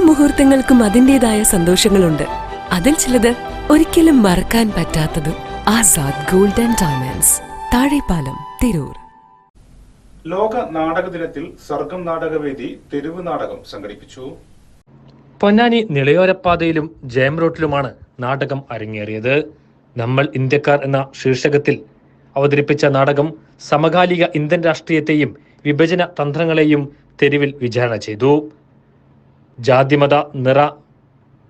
മുഹൂർത്തങ്ങൾക്കും അതിന്റെതായ സന്തോഷങ്ങളുണ്ട്. അതിൽ ചിലത് ഒരിക്കലും മറക്കാൻ പറ്റാത്തതും Azad gold and diamonds Thazhepalam Tirur. ലോക നാടക ദിനത്തിൽ സർഗം നാടകവേദി തെരുവ് നാടകം സംഘടിപ്പിച്ചു. പൊന്നാനി നിളയോരപ്പാതയിലും ജയം റോട്ടിലുമാണ് നാടകം അരങ്ങേറിയത്. നമ്മൾ ഇന്ത്യക്കാർ എന്ന ശീർഷകത്തിൽ അവതരിപ്പിച്ച നാടകം സമകാലിക ഇന്ത്യൻ രാഷ്ട്രീയത്തെയും വിഭജന തന്ത്രങ്ങളെയും തെരുവിൽ വിചാരണ ചെയ്തു. ജാതിമത നിറ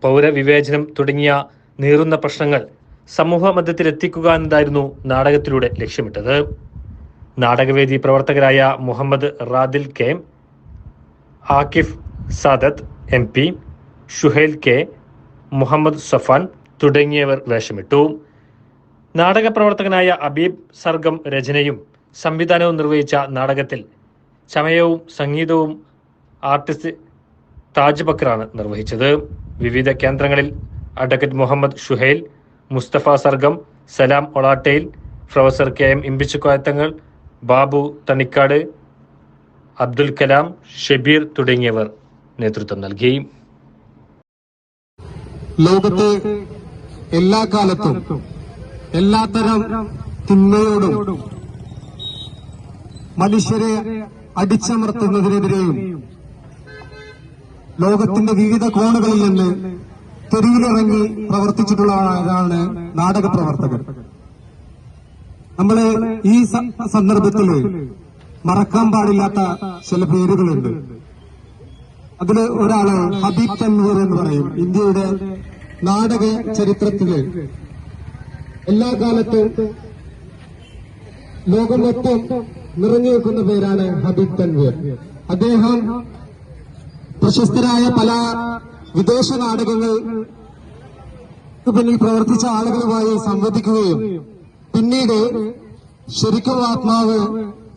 പൗരവിവേചനം തുടങ്ങിയ നീറുന്ന പ്രശ്നങ്ങൾ സമൂഹ മധ്യത്തിലെത്തിക്കുക എന്നതായിരുന്നു നാടകത്തിലൂടെ ലക്ഷ്യമിട്ടത്. നാടകവേദി പ്രവർത്തകരായ Muhammad Radil K Aakif Sadath M P Shuhail K Muhammad Safan തുടങ്ങിയവർ വേഷമിട്ടു. നാടക പ്രവർത്തകനായ അബീബ് സർഗം രചനയും സംവിധാനവും നിർവഹിച്ച നാടകത്തിൽ ചമയവും സംഗീതവും ആർട്ടിസ്റ്റ് താജ് ബക്കറാണ് നിർവഹിച്ചത്. വിവിധ കേന്ദ്രങ്ങളിൽ advocate Muhammad Shuhail Musthafa Sargam Salam Olattayil professor K M Imbichukoya Thangal Babu Thanikkad Abdul Kalam Shabeer തുടങ്ങിയവർ നേതൃത്വം നൽകി. ലോകത്ത് എല്ലാ കാലത്തും എല്ലാത്തരം തിന്മയോടും മനുഷ്യരെ അടിച്ചമർത്തുന്നതിനെതിരെയും ലോകത്തിന്റെ വിവിധ കോണുകളിൽ നിന്ന് തെരുവിലിറങ്ങി പ്രവർത്തിച്ചിട്ടുള്ളവരാണ് നാടക പ്രവർത്തകർ നമ്മൾ ഈ സന്ദർഭത്തിൽ മറക്കാൻ പാടില്ലാത്ത ചില പേരുകളുണ്ട്. അതിൽ ഒരാൾ ഹബീബ് തൻവീർ എന്ന് പറയും. ഇന്ത്യയുടെ നാടക ചരിത്രത്തിൽ എല്ലാ കാലത്തും ലോകം നിറഞ്ഞു നിൽക്കുന്ന പേരാണ് ഹബീബ് തൻവീർ. അദ്ദേഹം പ്രശസ്തരായ പല വിദേശ നാടകങ്ങൾ പിന്നിൽ പ്രവർത്തിച്ച ആളുകളുമായി സംവദിക്കുകയും പിന്നീട് ശരിക്കും ആത്മാവ്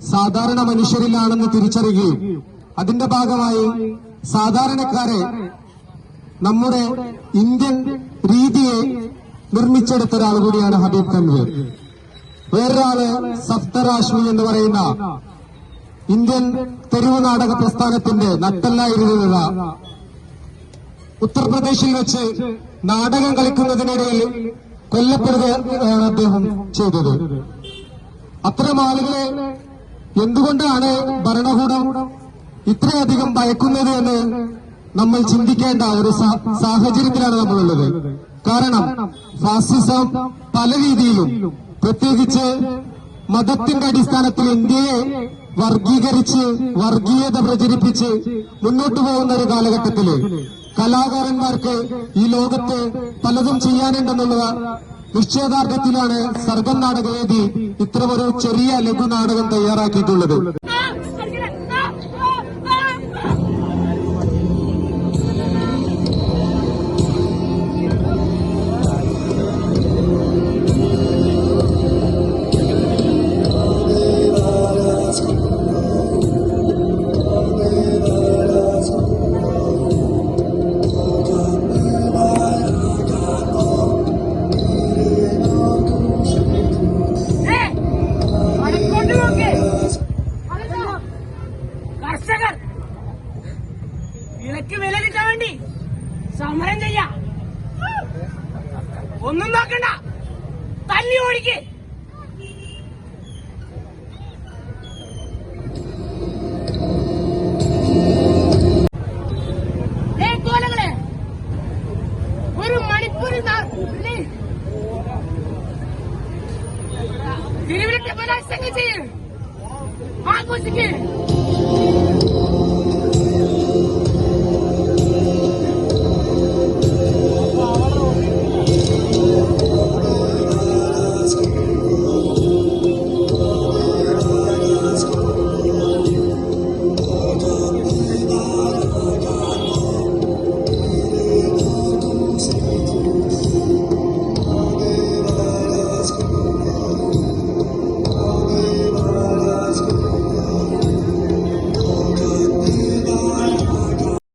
സാധാരണ മനുഷ്യരിലാണെന്ന് തിരിച്ചറിയുകയും അതിന്റെ ഭാഗമായി സാധാരണക്കാരെ നമ്മുടെ ഇന്ത്യൻ രീതിയെ നിർമ്മിച്ചെടുത്ത ഒരാൾ കൂടിയാണ് ഹബീബ് കൻവീർ വേറൊരാൾ സഫ്തർ എന്ന് പറയുന്ന ഇന്ത്യൻ തെരുവ് നാടക പ്രസ്ഥാനത്തിന്റെ നട്ടല്ലായിരുന്ന ഉത്തർപ്രദേശിൽ വെച്ച് നാടകം കളിക്കുന്നതിനിടയിൽ കൊല്ലപ്പെടുകയാണ് അദ്ദേഹം ചെയ്തത്. അത്തരം ആളുകളെ എന്തുകൊണ്ടാണ് ഭരണകൂടം ഇത്രയധികം ഭയക്കുന്നത് എന്ന് നമ്മൾ ചിന്തിക്കേണ്ട ഒരു സാഹചര്യത്തിലാണ് നമ്മളുള്ളത്. കാരണം ഫാസിസം പല രീതിയിലും പ്രത്യേകിച്ച് മതത്തിന്റെ അടിസ്ഥാനത്തിൽ ഇന്ത്യയെ വർഗീകരിച്ച് വർഗീയത പ്രചരിപ്പിച്ച് മുന്നോട്ട് പോകുന്ന ഒരു കാലഘട്ടത്തിൽ കലാകാരന്മാർക്ക് ഈ ലോകത്ത് പലതും ചെയ്യാനുണ്ടെന്നുള്ള നിശ്ചയദാർഢ്യത്തിലാണ് സർഗം നാടകവേദി ഇത്തരമൊരു ചെറിയ ലഘു നാടകം തയ്യാറാക്കിയിട്ടുള്ളത്. ഒന്നും നോക്കണ്ട. തല്ലി ഓടിക്ക്. ഒരു ബലാത്സംഗം ചെയ്യും. ആഘോഷിക്ക്.